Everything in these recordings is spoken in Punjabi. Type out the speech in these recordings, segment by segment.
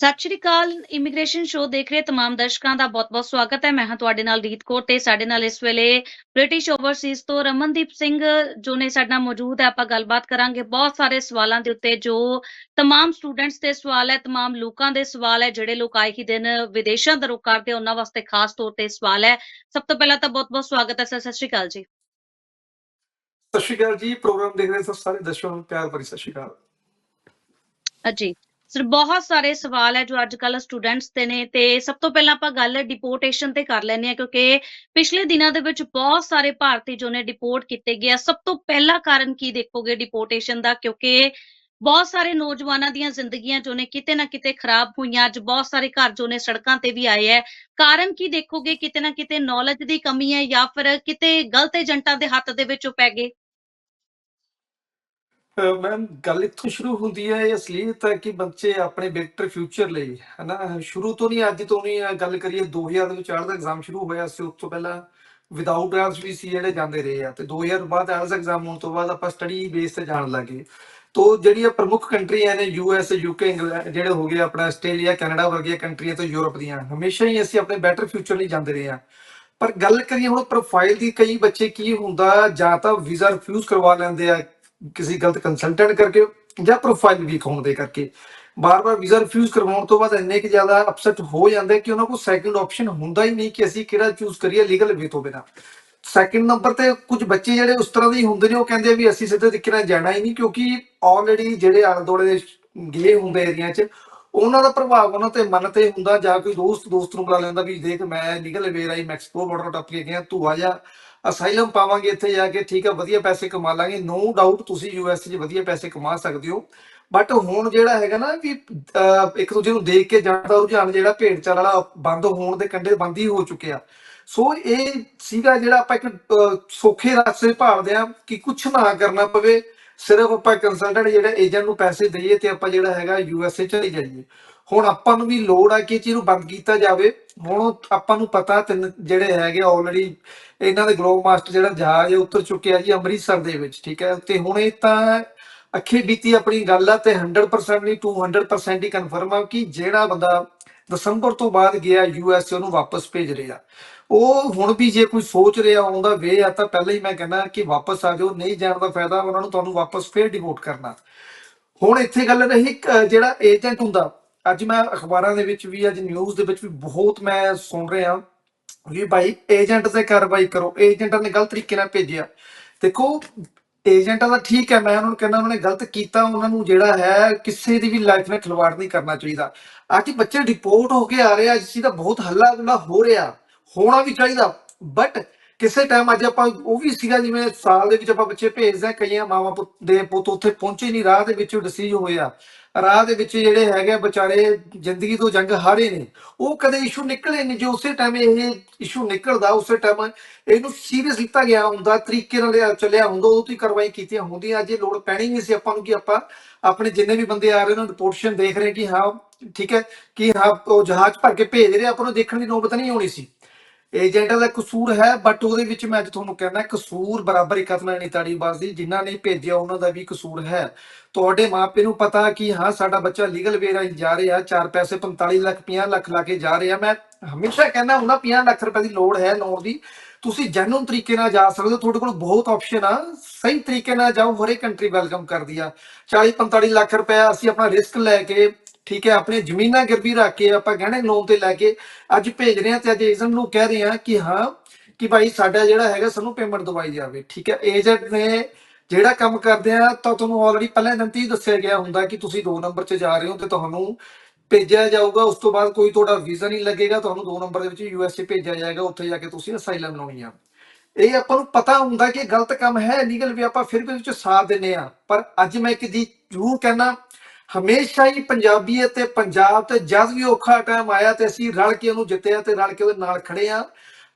ਸਤਿ ਸ਼੍ਰੀ ਅਕਾਲ ਇਮੀਗ੍ਰੇਸ਼ਨ ਸ਼ੋ ਦੇਖ ਰਹੇ ਤਮਾਮ ਦਰਸ਼ਕਾਂ ਦਾ ਬਹੁਤ-ਬਹੁਤ ਸਵਾਗਤ ਹੈ। ਮੈਂ ਹਾਂ ਤੁਹਾਡੇ ਨਾਲ ਰੀਤ ਕੌਰ ਤੇ ਸਾਡੇ ਨਾਲ ਇਸ ਵੇਲੇ ਬ੍ਰਿਟਿਸ਼ ਓਵਰਸੀਜ਼ ਤੋਂ ਰਮਨਦੀਪ ਸਿੰਘ ਜੋ ਨੇ ਸਾਡੇ ਨਾਲ ਮੌਜੂਦ ਹੈ। ਆਪਾਂ ਗੱਲਬਾਤ ਕਰਾਂਗੇ ਬਹੁਤ ਸਾਰੇ ਸਵਾਲਾਂ ਦੇ ਉੱਤੇ ਜੋ ਤਮਾਮ ਸਟੂਡੈਂਟਸ ਦੇ ਸਵਾਲ ਹੈ ਤਮਾਮ ਲੋਕਾਂ ਦੇ ਸਵਾਲ ਹੈ ਜਿਹੜੇ ਲੋਕ ਆਏ ਹੀ ਦਿਨ ਵਿਦੇਸ਼ਾਂ ਦਾ ਰੁਖ ਕਰਦੇ ਉਹਨਾਂ ਵਾਸਤੇ ਖਾਸ ਤੌਰ ਤੇ ਸਵਾਲ ਹੈ। ਸਭ ਤੋਂ ਪਹਿਲਾਂ ਤਾਂ ਬਹੁਤ-ਬਹੁਤ ਸਵਾਗਤ ਹੈ ਸਰ ਸਤਿ ਸ਼੍ਰੀ ਅਕਾਲ ਜੀ। ਸਤਿ ਸ਼੍ਰੀ ਅਕਾਲ ਜੀ ਪ੍ਰੋਗਰਾਮ ਦੇਖ ਰਹੇ ਸਭ ਸਾਰੇ ਦਰਸ਼ਕਾਂ ਨੂੰ ਪਿਆਰ ਭਰੀ ਸਤਿ ਸ਼੍ਰੀ ਅਕਾਲ। ਜੀ। ਸਰ, ਬਹੁਤ ਸਾਰੇ ਸਵਾਲ ਹੈ ਜੋ ਅੱਜ ਕੱਲ ਸਟੂਡੈਂਟਸ ਦੇ ਨੇ ਤੇ ਸਭ ਤੋਂ ਪਹਿਲਾਂ ਆਪਾਂ ਗੱਲ ਡਿਪੋਰਟੇਸ਼ਨ ਤੇ ਕਰ ਲੈਂਦੇ ਹਾਂ ਕਿਉਂਕਿ ਪਿਛਲੇ ਦਿਨਾਂ ਦੇ ਵਿੱਚ ਬਹੁਤ ਸਾਰੇ ਭਾਰਤੀ ਜੋ ਨੇ ਡਿਪੋਰਟ ਕੀਤੇ ਗਏ ਆ। ਸਭ ਤੋਂ ਪਹਿਲਾ ਕਾਰਨ ਕੀ ਦੇਖੋਗੇ ਡਿਪੋਰਟੇਸ਼ਨ ਦਾ? ਕਿਉਂਕਿ ਬਹੁਤ ਸਾਰੇ ਨੌਜਵਾਨਾਂ ਦੀਆਂ ਜ਼ਿੰਦਗੀਆਂ ਜੋ ਨੇ ਕਿਤੇ ਨਾ ਕਿਤੇ ਖਰਾਬ ਹੋਈਆਂ। ਅੱਜ ਬਹੁਤ ਸਾਰੇ ਘਰ ਜੋ ਨੇ ਸੜਕਾਂ ਤੇ ਵੀ ਆਏ ਹੈ। ਕਾਰਨ ਕੀ ਦੇਖੋਗੇ? ਕਿਤੇ ਨਾ ਕਿਤੇ ਨੌਲੇਜ ਦੀ ਕਮੀ ਹੈ ਜਾਂ ਫਿਰ ਕਿਤੇ ਗਲਤ ਏਜੰਟਾਂ ਦੇ ਹੱਥ ਦੇ ਵਿੱਚ ਉਹ ਪੈ ਗਏ? ਮੈਮ, ਗੱਲ ਇੱਥੋਂ ਸ਼ੁਰੂ ਹੁੰਦੀ ਹੈ, ਇਹ ਅਸਲੀਅਤ ਹੈ ਕਿ ਬੱਚੇ ਆਪਣੇ ਬਿਹਤਰ ਫਿਊਚਰ ਲਈ, ਹਨਾ? ਸ਼ੁਰੂ ਤੋਂ ਨਹੀਂ, ਅੱਜ ਤੋਂ ਨਹੀਂ ਗੱਲ ਕਰੀਏ 2000 ਦੇ ਵਿੱਚ ਆਇਲਸ ਦਾ ਐਗਜ਼ਾਮ ਸ਼ੁਰੂ ਹੋਇਆ ਸੀ, ਉਸ ਤੋਂ ਪਹਿਲਾਂ ਵਿਦਆਊਟ ਆਇਲਸ ਵੀ ਸੀ ਜਿਹੜੇ ਜਾਂਦੇ ਰਹੇ ਆ, ਤੇ 2000 ਬਾਅਦ ਆਇਲਸ ਐਗਜ਼ਾਮ ਹੋਣ ਤੋਂ ਬਾਅਦ ਆਪਾਂ ਸਟੱਡੀ ਬੇਸ ਤੇ ਜਾਣ ਲੱਗੇ ਤੋ ਜਿਹੜੀਆਂ ਪ੍ਰਮੁੱਖ ਕੰਟਰੀਆਂ ਨੇ ਯੂਐਸ ਯੂਕੇ ਇੰਗਲੈਂਡ, ਜਿਹੜੇ ਹੋ ਗਏ ਆਪਣਾ ਆਸਟ੍ਰੇਲੀਆ, ਕੈਨੇਡਾ ਵਰਗੀਆਂ ਕੰਟਰੀਆਂ ਤੋਂ ਯੂਰਪ ਦੀਆਂ, ਹਮੇਸ਼ਾ ਹੀ ਅਸੀਂ ਆਪਣੇ ਬੈਟਰ ਫਿਊਚਰ ਲਈ ਜਾਂਦੇ ਰਹੇ ਆ। ਪਰ ਗੱਲ ਕਰੀਏ ਹੁਣ ਪ੍ਰੋਫਾਈਲ ਦੀ, ਕਈ ਬੱਚੇ ਕੀ ਹੁੰਦਾ ਜਾਂ ਤਾਂ ਵੀਜ਼ਾ ਰਿਫਿਊਜ਼ ਕਰਵਾ ਲੈਂਦੇ ਆ ਕਿਸੇ ਗਲਤ ਕੰਸਲਟੈਂਟ ਕਰਕੇ ਜਾਂ ਪ੍ਰੋਫਾਈਲ ਵੀਕ ਹੋਣ ਦੇ ਕਰਕੇ। ਬਾਰ-ਬਾਰ ਵੀਜ਼ਾ ਰਿਫਿਊਜ਼ ਕਰਵਾਉਣ ਤੋਂ ਬਾਅਦ ਇੰਨੇ ਕਿ ਜ਼ਿਆਦਾ ਅਪਸੈਟ ਹੋ ਜਾਂਦੇ ਕਿ ਉਹਨਾਂ ਕੋਲ ਸੈਕੰਡ ਆਪਸ਼ਨ ਹੁੰਦਾ ਹੀ ਨਹੀਂ ਕਿ ਅਸੀਂ ਕਿਹੜਾ ਚੂਜ਼ ਕਰੀਏ ਲੀਗਲ ਵੇ ਤੋਂ ਬਿਨਾ। ਸੈਕੰਡ ਨੰਬਰ ਤੇ ਕੁਝ ਬੱਚੇ ਜਿਹੜੇ ਉਸ ਤਰ੍ਹਾਂ ਦੇ ਹੁੰਦੇ ਨੇ, ਉਹ ਕਹਿੰਦੇ ਵੀ ਅਸੀਂ ਸਿੱਧੇ ਤਰੀਕੇ ਨਾਲ ਜਾਣਾ ਹੀ ਨਹੀਂ ਕਿਉਂਕਿ ਆਲਰੇਡੀ ਜਿਹੜੇ ਆਲੇ ਦੁਆਲੇ ਦੇ ਗਏ ਹੁੰਦੇ ਏਰੀਆ 'ਚ, ਉਹਨਾਂ ਦਾ ਪ੍ਰਭਾਵ ਉਹਨਾਂ ਤੇ ਮਨ ਤੇ ਹੁੰਦਾ ਜਾਂ ਕੋਈ ਦੋਸਤ ਦੋਸਤ ਨੂੰ ਬੁਲਾ ਲੈਂਦਾ ਵੀ ਦੇਖ ਮੈਂ ਲੀਗਲ ਵੇ ਰਾਈ ਮੈਕਸੀਕੋ ਬਾਰਡਰ ਟੱਪ ਕੇ ਗਿਆ, ਤੂੰ ਆ ਜਾ। ਅਸਾਈਲਮ ਪਾਵਾਂਗੇ ਇੱਥੇ ਜਾ ਕੇ ਠੀਕ ਆ ਵਧੀਆ ਪੈਸੇ ਕਮਾ ਲਾਂਗੇ। ਨੋ ਡਾਊਟ ਤੁਸੀਂ ਯੂਐਸ 'ਚ ਵਧੀਆ ਪੈਸੇ ਕਮਾ ਸਕਦੇ ਹੋ। ਬਟ ਹੁਣ ਜਿਹੜਾ ਹੈਗਾ ਨਾ ਵੀ ਇੱਕ ਦੂਜੇ ਨੂੰ ਦੇਖ ਕੇ ਜਾਣ ਰੁਝਾਨ ਜਿਹੜਾ ਭੇਡ ਵਾਲਾ ਬੰਦ ਹੋਣ ਦੇ ਕੰਢੇ ਬੰਦ ਹੀ ਹੋ ਚੁੱਕਿਆ। ਸੋ ਇਹ ਸੀਗਾ ਜਿਹੜਾ ਆਪਾਂ ਇੱਕ ਅਹ, ਸੌਖੇ ਰਸਤੇ ਭਾਲਦੇ ਆ ਕਿ ਕੁਝ ਨਾ ਕਰਨਾ ਪਵੇ। ਸਿਰਫ ਆਪਾਂ ਕੰਸਲਟੈਂਟ ਜਿਹੜਾ ਏਜੰਟ ਨੂੰ ਪੈਸੇ ਦਈਏ ਤੇ ਆਪਾਂ ਜਿਹੜਾ ਹੈਗਾ ਯੂਐਸਏ ਚਲੇ ਜਾਈਏ। ਹੁਣ ਆਪਾਂ ਨੂੰ ਵੀ ਲੋੜ ਆ ਕਿ ਇਹ ਚੀਜ਼ ਨੂੰ ਬੰਦ ਕੀਤਾ ਜਾਵੇ। ਹੁਣ ਆਪਾਂ ਨੂੰ ਪਤਾ ਤਿੰਨ ਜਿਹੜੇ ਹੈਗੇ ਆਲਰੇਡੀ ਇਹਨਾਂ ਦੇ ਗਲੋਬ ਮਾਸਟਰ ਜਿਹੜਾ ਜਹਾਜ਼ ਉਤਰ ਚੁੱਕਿਆ ਜੀ ਅੰਮ੍ਰਿਤਸਰ ਦੇ ਵਿੱਚ, ਠੀਕ ਹੈ। ਤੇ ਹੁਣ ਇਹ ਤਾਂ ਅੱਖੇ ਬੀਤੀ ਆਪਣੀ ਗੱਲ ਆ ਤੇ 100% ਨਹੀਂ 200% ਹੀ ਕਨਫਰਮ ਆ ਕਿ ਜਿਹੜਾ ਬੰਦਾ ਦਸੰਬਰ ਤੋਂ ਬਾਅਦ ਗਿਆ ਯੂਐਸ ਉਹਨੂੰ ਵਾਪਸ ਭੇਜ ਰਿਹਾ। ਉਹ ਹੁਣ ਵੀ ਜੇ ਕੋਈ ਸੋਚ ਰਿਹਾ ਆਉਂਦਾ ਵੇ ਆ ਤਾਂ ਪਹਿਲਾਂ ਹੀ ਮੈਂ ਕਹਿੰਦਾ ਕਿ ਵਾਪਸ ਆ ਜਾਓ, ਨਹੀਂ ਜਾਣ ਦਾ ਫਾਇਦਾ ਉਹਨਾਂ ਨੂੰ ਤੁਹਾਨੂੰ ਵਾਪਸ ਫੇਰ ਡਿਵੋਟ ਕਰਨਾ। ਹੁਣ ਇੱਥੇ ਗੱਲ ਰਹੀ ਜਿਹੜਾ ਏਜੰਟ ਹੁੰਦਾ ਅੱਜ ਮੈਂ ਅਖਬਾਰਾਂ ਦੇ ਵਿੱਚ ਵੀ, ਅੱਜ ਨਿਊਜ਼ ਦੇ ਵਿੱਚ ਵੀ ਬਹੁਤ ਮੈਂ ਸੁਣ ਰਿਹਾ ਵੀ ਭਾਈ ਏਜੰਟ ਤੇ ਕਾਰਵਾਈ ਕਰੋ। ਏਜੰਟਾਂ ਨੇ ਗਲਤ ਤਰੀਕੇ ਨਾਲ ਭੇਜਿਆ। ਦੇਖੋ ਏਜੰਟਾਂ ਦਾ ਠੀਕ ਹੈ, ਮੈਂ ਉਹਨਾਂ ਨੂੰ ਕਹਿੰਦਾ ਉਹਨਾਂ ਨੇ ਗਲਤ ਕੀਤਾ, ਉਹਨਾਂ ਨੂੰ ਜਿਹੜਾ ਹੈ ਕਿਸੇ ਦੀ ਵੀ ਲਾਈਫ ਨਾਲ ਖਿਲਵਾੜ ਨਹੀਂ ਕਰਨਾ ਚਾਹੀਦਾ। ਅੱਜ ਬੱਚੇ ਡਿਪੋਰਟ ਹੋ ਕੇ ਆ ਰਹੇ ਆ ਦਾ ਬਹੁਤ ਹੱਲਾ ਗੁੱਲਾ ਹੋ ਰਿਹਾ। ਹੋਣਾ ਵੀ ਚਾਹੀਦਾ ਬਟ ਕਿਸੇ ਟਾਈਮ ਅੱਜ ਆਪਾਂ ਉਹ ਵੀ ਸੀਗਾ, ਜਿਵੇਂ ਸਾਲ ਦੇ ਵਿੱਚ ਆਪਾਂ ਬੱਚੇ ਭੇਜਦੇ ਆ ਕਈਆਂ ਮਾਵਾਂ ਪੁੱਤ ਦੇ ਪੁੱਤ ਉੱਥੇ ਪਹੁੰਚੇ ਨਹੀਂ ਰਾਹ ਦੇ ਵਿੱਚ ਡਿਸੀਜ ਹੋਇਆ ਰਾਹ ਦੇ ਵਿੱਚ ਜਿਹੜੇ ਹੈਗੇ ਆ ਵਿਚਾਰੇ ਜ਼ਿੰਦਗੀ ਤੋਂ ਜੰਗ ਹਾਰੇ ਨੇ। ਉਹ ਕਦੇ ਇਸ਼ੂ ਨਿਕਲੇ ਨਹੀਂ ਜੇ ਉਸੇ ਟਾਈਮ ਇਹ ਇਸ਼ੂ ਨਿਕਲਦਾ, ਉਸੇ ਟਾਈਮ ਇਹਨੂੰ ਸੀਰੀਅਸ ਲਿੱਤਾ ਗਿਆ ਹੁੰਦਾ, ਤਰੀਕੇ ਨਾਲ ਚੱਲਿਆ ਹੁੰਦਾ ਉਹ ਤੋਂ ਹੀ ਕਾਰਵਾਈ ਕੀਤੀਆਂ ਹੁੰਦੀਆਂ ਅੱਜ ਇਹ ਲੋੜ ਪੈਣੀ ਨਹੀਂ ਸੀ ਆਪਾਂ ਨੂੰ ਕਿ ਆਪਾਂ ਆਪਣੇ ਜਿੰਨੇ ਵੀ ਬੰਦੇ ਆ ਰਹੇ ਉਹਨਾਂ ਰਿਪੋਰਟਸ਼ਨ ਦੇਖ ਰਹੇ ਕਿ ਹਾਂ, ਠੀਕ ਹੈ, ਕਿ ਹਾਂ, ਉਹ ਜਹਾਜ਼ ਭਰ ਕੇ ਭੇਜ ਰਹੇ ਆਪਾਂ ਨੂੰ ਦੇਖਣ ਦੀ ਨੌਬਤ ਨਹੀਂ ਆਉਣੀ ਸੀ। ਏਜੰਟਾਂ ਦਾ ਕਸੂਰ ਹੈ ਬਟ ਉਹਦੇ ਵਿੱਚ ਮੈਂ ਅੱਜ ਤੁਹਾਨੂੰ ਕਹਿੰਦਾ, ਕਸੂਰ ਬਰਾਬਰ ਹੀ ਨਹੀਂ ਤਾੜੀ ਬਾਜ਼ੀ ਜਿਨ੍ਹਾਂ ਨੇ ਭੇਜਿਆ ਉਹਨਾਂ ਦਾ ਵੀ ਕਸੂਰ ਹੈ। ਤੁਹਾਡੇ ਮਾਪੇ ਨੂੰ ਪਤਾ ਕਿ ਹਾਂ, ਸਾਡਾ ਬੱਚਾ ਲੀਗਲ ਵੇ ਰਾਹੀਂ ਜਾ ਰਿਹਾ, ਚਾਰ ਪੈਸੇ 45 ਲੱਖ 50 ਲੱਖ ਲਾ ਕੇ ਜਾ ਰਿਹਾ। ਮੈਂ ਹਮੇਸ਼ਾ ਕਹਿੰਦਾ ਉਹਨਾਂ 50 ਲੱਖ ਰੁਪਏ ਦੀ ਲੋੜ ਹੈ ਲੋਨ ਦੀ। ਤੁਸੀਂ ਜੈਨੂਨ ਤਰੀਕੇ ਨਾਲ ਜਾ ਸਕਦੇ ਹੋ, ਤੁਹਾਡੇ ਕੋਲ ਬਹੁਤ ਆਪਸ਼ਨ ਆ। ਸਹੀ ਤਰੀਕੇ ਨਾਲ ਜਾਓ, ਹਰੇਕ ਕੰਟਰੀ ਵੈਲਕਮ ਕਰਦੀ ਆ। 40 45 ਲੱਖ ਰੁਪਏ ਅਸੀਂ ਆਪਣਾ ਰਿਸਕ ਲੈ ਕੇ ਠੀਕ ਹੈ, ਆਪਣੇ ਜ਼ਮੀਨਾਂ ਗਿਰਵੀ ਰੱਖ ਕੇ ਆਪਾਂ ਗਹਿਣੇ ਲੋਨ ਤੇ ਲੈ ਕੇ ਅੱਜ ਭੇਜ ਰਹੇ ਹਾਂ ਤੇ ਅੱਜ ਏਜੰਟ ਨੂੰ ਕਹਿ ਰਹੇ ਹਾਂ ਕਿ ਹਾਂ, ਕਿ ਭਾਈ ਸਾਡਾ ਜਿਹੜਾ ਹੈਗਾ ਸਾਨੂੰ ਪੇਮੈਂਟ ਦਵਾਈ ਜਾਵੇ, ਠੀਕ ਹੈ। ਏਜੰਟ ਨੇ ਜਿਹੜਾ ਕੰਮ ਕਰਦੇ ਆ ਤਾਂ ਤੁਹਾਨੂੰ ਆਲਰੇਡੀ ਪਹਿਲਾਂ ਦਿਨ ਦੱਸਿਆ ਗਿਆ ਹੁੰਦਾ ਕਿ ਤੁਸੀਂ 2 ਨੰਬਰ 'ਚ ਜਾ ਰਹੇ ਹੋ ਤੇ ਤੁਹਾਨੂੰ ਭੇਜਿਆ ਜਾਊਗਾ, ਉਸ ਤੋਂ ਬਾਅਦ ਕੋਈ ਤੁਹਾਡਾ ਵੀਜ਼ਾ ਨਹੀਂ ਲੱਗੇਗਾ, ਤੁਹਾਨੂੰ 2 ਨੰਬਰ ਦੇ ਵਿੱਚ ਯੂਐਸਏ ਭੇਜਿਆ ਜਾਏਗਾ, ਉੱਥੇ ਜਾ ਕੇ ਤੁਸੀਂ ਅਸਾਈਲਮ ਲਾਉਣੀ ਆ। ਇਹ ਆਪਾਂ ਨੂੰ ਪਤਾ ਹੁੰਦਾ ਕਿ ਗਲਤ ਕੰਮ ਹੈ ਲੀਗਲ ਵੀ ਆਪਾਂ ਫਿਰ ਵੀ ਵਿੱਚ ਸਾਥ ਦਿੰਨੇ ਆ ਪਰ ਅੱਜ ਮੈਂ ਇੱਕ ਜੀ ਜ਼ਰੂਰ ਕਹਿਣਾ ਹਮੇਸ਼ਾ ਹੀ ਪੰਜਾਬੀਅਤ ਤੇ ਪੰਜਾਬ ਤੇ ਜਦ ਵੀ ਔਖਾ ਟਾਈਮ ਆਇਆ ਤੇ ਅਸੀਂ ਰਲ ਕੇ ਉਹਨੂੰ ਜਿੱਤਿਆ ਤੇ ਰਲ ਕੇ ਉਹਦੇ ਨਾਲ ਖੜੇ ਆ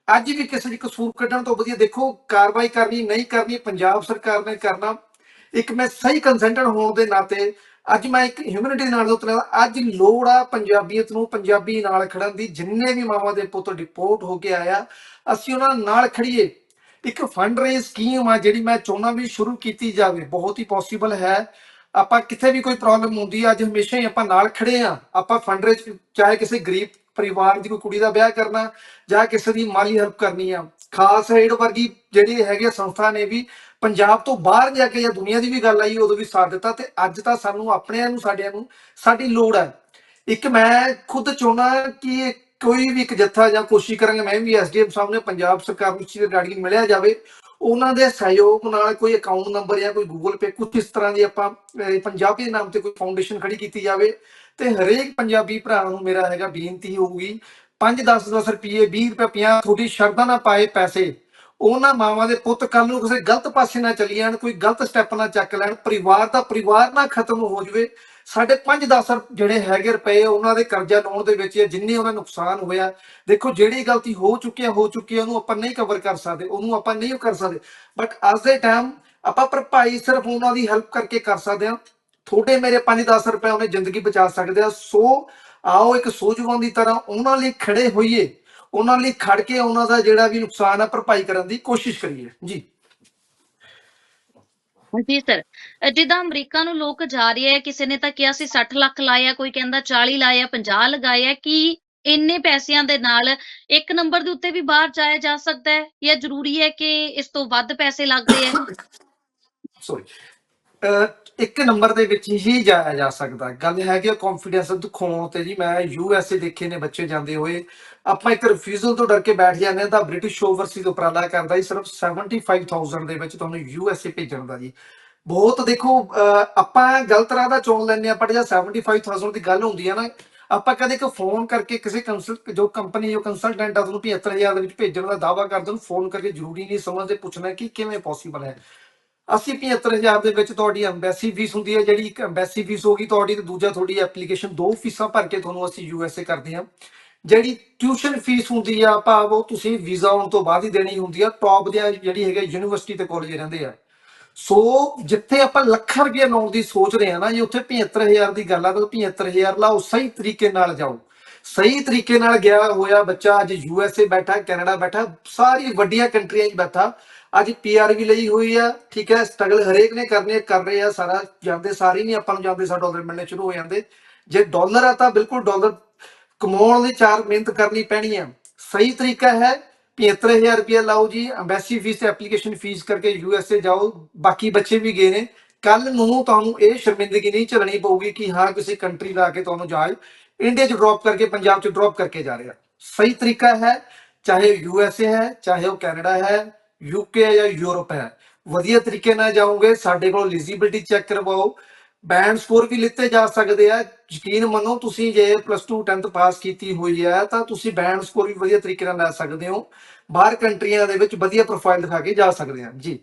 ਅੱਜ ਵੀ ਕਿਸੇ ਦੀ ਕਸੂਰ ਕੱਢਣ ਤੋਂ ਵਧੀਆ ਦੇਖੋ, ਕਾਰਵਾਈ ਕਰਨੀ, ਨਹੀਂ ਕਰਨੀ ਪੰਜਾਬ ਸਰਕਾਰ ਨੇ ਕਰਨਾ। ਇੱਕ ਮੈਂ ਸਹੀ ਕੰਸੈਂਟਡ ਹੋਣ ਦੇ ਨਾਤੇ ਅੱਜ ਮੈਂ ਇੱਕ ਹਿਊਮਨਿਟੀ ਨਾਲ ਉਤਰਿਆ ਅੱਜ ਲੋੜ ਆ ਪੰਜਾਬੀਅਤ ਨੂੰ ਪੰਜਾਬੀ ਨਾਲ ਖੜਨ ਦੀ। ਜਿੰਨੇ ਵੀ ਮਾਵਾਂ ਦੇ ਪੁੱਤ ਡਿਪੋਰਟ ਹੋ ਕੇ ਆਇਆ, ਅਸੀਂ ਉਹਨਾਂ ਨਾਲ ਖੜੀਏ। ਇੱਕ ਫੰਡ ਰੇਜ਼ ਸਕੀਮ ਆ ਜਿਹੜੀ ਮੈਂ ਚਾਹੁੰਦਾ ਵੀ ਸ਼ੁਰੂ ਕੀਤੀ ਜਾਵੇ, ਬਹੁਤ ਹੀ ਪੋਸੀਬਲ ਹੈ। ਆਪਾਂ ਕਿੱਥੇ ਵੀ ਕੋਈ ਪ੍ਰੋਬਲਮ ਹੁੰਦੀ ਹੈ ਅੱਜ ਹਮੇਸ਼ਾ ਹੀ ਆਪਾਂ ਨਾਲ ਖੜੇ ਆ, ਆਪਾਂ ਫੰਡ ਫੰਡਰੇਜ ਚਾਹੇ ਕਿਸੇ ਗਰੀਬ ਪਰਿਵਾਰ ਦੀ ਕੋਈ ਕੁੜੀ ਦਾ ਵਿਆਹ ਕਰਨਾ, ਜਾਂ ਕਿਸੇ ਦੀ ਮਾਲੀ ਹੈਲਪ ਕਰਨੀ ਆ। ਖਾਸ ਏਡ ਵਰਗੀ ਜਿਹੜੀ ਹੈਗੀ ਆ ਸੰਸਥਾ ਨੇ ਵੀ ਪੰਜਾਬ ਤੋਂ ਬਾਹਰ ਜਾ ਕੇ ਜਾਂ ਦੁਨੀਆ ਦੀ ਵੀ ਗੱਲ ਆਈ, ਉਦੋਂ ਵੀ ਸਾਥ ਦਿੱਤਾ ਤੇ ਅੱਜ ਤਾਂ ਸਾਨੂੰ ਆਪਣਿਆਂ ਨੂੰ, ਸਾਡਿਆਂ ਨੂੰ ਸਾਡੀ ਲੋੜ ਹੈ ਇੱਕ ਮੈਂ ਖੁਦ ਚਾਹੁੰਦਾ ਕਿ ਕੋਈ ਵੀ ਇੱਕ ਜੱਥਾ ਜਾਂ ਕੋਸ਼ਿਸ਼ ਕਰਾਂਗੇ, ਮੈਂ ਵੀ ਐਸਡੀਐਮ ਨੇ, ਪੰਜਾਬ ਸਰਕਾਰ ਨੂੰ ਚੀਜ਼ ਰਿਗਾਰਡਿੰਗ ਮਿਲਿਆ ਜਾਵੇ। ਉਹਨਾਂ ਦੇ ਸਹਿਯੋਗ ਨਾਲ ਕੋਈ ਅਕਾਊਂਟ ਨੰਬਰ ਜਾਂ ਕੋਈ ਗੂਗਲ ਪੇ ਕੁਝ ਇਸ ਤਰ੍ਹਾਂ ਦੀ ਆਪਾਂ ਪੰਜਾਬੀ ਦੇ ਨਾਮ ਤੇ ਕੋਈ ਫਾਊਂਡੇਸ਼ਨ ਖੜੀ ਕੀਤੀ ਜਾਵੇ ਤੇ ਹਰੇਕ ਪੰਜਾਬੀ ਭਰਾ ਨੂੰ ਮੇਰਾ ਹੈਗਾ ਬੇਨਤੀ ਹੋਊਗੀ 5 10 10 ਰੁਪਏ 20 ਰੁਪਏ 50 ਤੁਹਾਡੀ ਸ਼ਰਧਾ ਨਾ ਪਾਏ ਪੈਸੇ, ਉਹਨਾਂ ਮਾਵਾਂ ਦੇ ਪੁੱਤ ਕੱਲ ਨੂੰ ਕਿਸੇ ਗਲਤ ਪਾਸੇ ਨਾ ਚਲੀ ਜਾਣ, ਕੋਈ ਗਲਤ ਸਟੈਪ ਨਾ ਚੱਕ ਲੈਣ, ਪਰਿਵਾਰ ਦਾ ਪਰਿਵਾਰ ਨਾ ਖਤਮ ਹੋ ਜਾਵੇ ਸਾਡੇ 5-10 ਜਿਹੜੇ ਹੈਗੇ ਰੁਪਏ ਉਹਨਾਂ ਦੇ ਕਰਜ਼ਾ ਲਾਉਣ ਦੇ ਵਿੱਚ ਜਿੰਨੇ ਉਹਨਾਂ ਨੁਕਸਾਨ ਹੋਇਆ, ਦੇਖੋ ਜਿਹੜੀ ਗਲਤੀ ਹੋ ਚੁੱਕੀ ਹੈ ਹੋ ਚੁੱਕੀ ਹੈ ਉਹਨੂੰ ਆਪਾਂ ਨਹੀਂ ਕਵਰ ਕਰ ਸਕਦੇ, ਉਹਨੂੰ ਆਪਾਂ ਨਹੀਂ ਕਰ ਸਕਦੇ। ਬਟ ਅੱਜ ਦੇ ਟਾਈਮ ਆਪਾਂ ਭਰਪਾਈ ਸਿਰਫ ਉਹਨਾਂ ਦੀ ਹੈਲਪ ਕਰਕੇ ਕਰ ਸਕਦੇ ਹਾਂ। ਥੋੜੇ ਮੇਰੇ 5-10 ਰੁਪਏ ਉਹਨੇ ਜ਼ਿੰਦਗੀ ਬਚਾ ਸਕਦੇ ਆ। ਸੋ ਆਓ ਇੱਕ ਸੋਝਵਾਨ ਦੀ ਤਰ੍ਹਾਂ ਉਹਨਾਂ ਲਈ ਖੜੇ ਹੋਈਏ, ਉਹਨਾਂ ਲਈ ਖੜ ਕੇ ਉਹਨਾਂ ਦਾ ਜਿਹੜਾ ਵੀ ਨੁਕਸਾਨ ਆ ਭਰਪਾਈ ਕਰਨ ਦੀ ਕੋਸ਼ਿਸ਼ ਕਰੀਏ। ਜੀ। ਜੀ ਸਰ ਜਿੱਦਾਂ ਅਮਰੀਕਾ ਨੂੰ ਲੋਕ ਜਾ ਰਹੇ ਹੈ ਕਿਸੇ ਨੇ ਤਾਂ ਕਿਹਾ ਸੀ 60 ਲੱਖ ਲਾਇਆ, ਕੋਈ ਕਹਿੰਦਾ 40 ਲਾਇਆ 50 ਲਗਾਇਆ, ਕਿ ਇੰਨੇ ਪੈਸਿਆਂ ਦੇ ਨਾਲ ਇੱਕ ਨੰਬਰ ਦੇ ਉੱਤੇ ਵੀ ਬਾਹਰ ਜਾਇਆ ਜਾ ਸਕਦਾ ਹੈ? ਜਾਂ ਜ਼ਰੂਰੀ ਹੈ ਕਿ ਇਸ ਤੋਂ ਵੱਧ ਪੈਸੇ ਲੱਗਦੇ ਹੈ? ਸੋਰੀ ਇੱਕ ਨੰਬਰ ਦੇ ਵਿੱਚ ਹੀ ਜਾਇਆ ਜਾ ਸਕਦਾ। ਗੱਲ ਹੈ ਕਿ ਕੌਨਫੀਡੈਂਸ ਦਿਖਾਉਣ ਤੇ ਜੀ, ਮੈਂ ਯੂਐਸਏ ਦੇਖੇ ਨੇ ਬੱਚੇ ਜਾਂਦੇ ਹੋਏ। ਆਪਾਂ ਇੱਕ ਰਿਫਿਊਜ਼ਲ ਤੋਂ ਡਰ ਕੇ ਬੈਠ ਜਾਂਦੇ ਹਾਂ ਤਾਂ ਬ੍ਰਿਟਿਸ਼ ਓਵਰਸੀਜ਼ ਉਪਰਾਲਾ ਕਰਦਾ ਜੀ, ਸਿਰਫ 75000 ਦੇ ਵਿੱਚ ਤੁਹਾਨੂੰ ਯੂਐਸਏ ਭੇਜਣ ਦਾ ਜੀ। ਬਹੁਤ ਦੇਖੋ ਆਪਾਂ ਗਲਤ ਰਾਹ ਦਾ ਚੋਣ ਲੈਂਦੇ ਆ ਪਰ ਜਦ 75000 ਦੀ ਗੱਲ ਹੁੰਦੀ ਆ ਨਾ, ਆਪਾਂ ਕਦੇ ਇੱਕ ਫੋਨ ਕਰਕੇ ਕਿਸੇ ਕੰਸਲਟ ਜੋ ਕੰਪਨੀ ਜੋ ਕੰਸਲਟੈਂਟ ਆ ਉਹਨੂੰ 75000 ਦੇ ਵਿੱਚ ਭੇਜਣ ਦਾ ਦਾਅਵਾ ਕਰਦੇ ਉਹਨੂੰ ਫੋਨ ਕਰਕੇ ਜ਼ਰੂਰੀ ਨਹੀਂ ਸਮਝਦੇ ਪੁੱਛਣਾ ਕਿ ਕਿਵੇਂ ਪੋਸੀਬਲ ਹੈ। ਅਸੀਂ 75000 ਦੇ ਵਿੱਚ ਤੁਹਾਡੀ ਐਮਬੈਸੀ ਫੀਸ ਹੁੰਦੀ ਹੈ, ਜਿਹੜੀ ਇੱਕ ਐਮਬੈਸੀ ਫੀਸ ਹੋਗੀ, ਤੁਹਾਡੀ ਤੇ ਦੂਜਾ ਤੁਹਾਡੀ ਐਪਲੀਕੇਸ਼ਨ ਦੋ ਫੀਸਾਂ ਭਰ ਕੇ ਤੁਹਾਨੂੰ ਅਸੀਂ ਯੂਐਸਏ ਕਰਦੇ ਹਾਂ। ਜਿਹੜੀ ਟਿਊਸ਼ਨ ਫੀਸ ਹੁੰਦੀ ਆ ਭਾਵ ਉਹ ਤੁਸੀਂ ਵੀਜ਼ਾ ਆਉਣ ਤੋਂ ਬਾਅਦ ਹੀ ਦੇਣੀ ਹੁੰਦੀ ਆ ਟੌਪ ਦੀਆਂ ਜਿਹੜੀ ਹੈਗੇ ਯੂਨੀਵਰਸਿਟੀ ਤੇ ਕਾਲਜ ਰਹਿੰਦੇ ਆ। ਸੋ ਜਿੱਥੇ ਆਪਾਂ ਲੱਖਾਂ ਰੁਪਏ ਲਾਉਣ ਦੀ ਸੋਚ ਰਹੇ ਆ ਨਾ ਜੇ ਉੱਥੇ 75000 ਦੀ ਗੱਲ ਆ, ਤਾਂ 75000 ਲਾਓ, ਸਹੀ ਤਰੀਕੇ ਨਾਲ ਜਾਓ। ਸਹੀ ਤਰੀਕੇ ਨਾਲ ਗਿਆ ਹੋਇਆ ਬੱਚਾ, ਅੱਜ ਯੂ ਐਸ ਏ ਬੈਠਾ ਕੈਨੇਡਾ ਬੈਠਾ, ਸਾਰੀ ਵੱਡੀਆਂ ਕੰਟਰੀਆਂ 'ਚ ਬੈਠਾ, ਅੱਜ ਪੀ ਆਰ ਵੀ ਲਈ ਹੋਈ ਆ, ਠੀਕ ਹੈ ਸਟਰਗਲ ਹਰੇਕ ਨੇ ਕਰਨੇ, ਕਰ ਰਹੇ ਆ, ਸਾਰਾ ਜਾਂਦੇ, ਸਾਰੇ ਨਹੀਂ ਆਪਾਂ ਨੂੰ ਜਾਂਦੇ ਸਾ ਡਾਲਰ ਮਿਲਣੇ ਸ਼ੁਰੂ ਹੋ ਜਾਂਦੇ। ਜੇ ਡਾਲਰ ਆ ਤਾਂ ਬਿਲਕੁਲ ਡਾਲਰ ਕਮਾਉਣ ਲਈ ਚਾਰ ਮਿਹਨਤ ਕਰਨੀ ਪੈਣੀ ਹੈ ਸਹੀ ਤਰੀਕਾ ਹੈ 75000 ਰੁਪਏ ਲਾਓ ਜੀ ਐਮਬੈਸੀ ਫੀਸ ਐਪਲੀਕੇਸ਼ਨ ਫੀਸ ਕਰਕੇ ਯੂਐਸਏ ਜਾਓ, ਬਾਕੀ ਬੱਚੇ ਵੀ ਗਏ ਨੇ। ਕੱਲ ਨੂੰ ਤੁਹਾਨੂੰ ਇਹ ਸ਼ਰਮਿੰਦਗੀ ਨਹੀਂ ਝੱਲਣੀ ਪਊਗੀ ਕਿ ਹਾਂ, ਕਿਸੇ ਕੰਟਰੀ ਦਾ ਆ ਕੇ ਤੁਹਾਨੂੰ ਜਹਾਜ਼ ਇੰਡੀਆ 'ਚ ਡ੍ਰੌਪ ਕਰਕੇ, ਪੰਜਾਬ 'ਚ ਡ੍ਰੌਪ ਕਰਕੇ ਜਾ ਰਿਹਾ ਸਹੀ ਤਰੀਕਾ ਹੈ, ਚਾਹੇ ਯੂਐਸਏ ਹੈ, ਚਾਹੇ ਉਹ ਕੈਨੇਡਾ ਹੈ ਯੂਕੇ ਜਾਂ ਯੂਰਪ ਹੈ। ਵਧੀਆ ਤਰੀਕੇ ਨਾਲ ਜਾਓਗੇ, ਸਾਡੇ ਕੋਲ ਐਲੀਜੀਬਿਲਟੀ ਚੈੱਕ ਕਰਵਾਓ। ਬੈਂਡ ਸਕੋਰ ਵੀ ਲਿੱਤੇ ਜਾ ਸਕਦੇ ਆ। ਯਕੀਨ ਮੰਨੋ, ਤੁਸੀਂ ਜੇ ਪਲੱਸ 2 10th ਪਾਸ ਕੀਤੀ ਹੋਈ ਹੈ ਤਾਂ ਤੁਸੀਂ ਬੈਂਡ ਸਕੋਰ ਵੀ ਵਧੀਆ ਤਰੀਕੇ ਨਾਲ ਲੈ ਸਕਦੇ ਹੋ। ਬਾਹਰ ਕੰਟਰੀਆਂ ਦੇ ਵਿੱਚ ਵਧੀਆ ਪ੍ਰੋਫਾਈਲ ਦਿਖਾ ਕੇ ਜਾ ਸਕਦੇ ਆ। ਜੀ।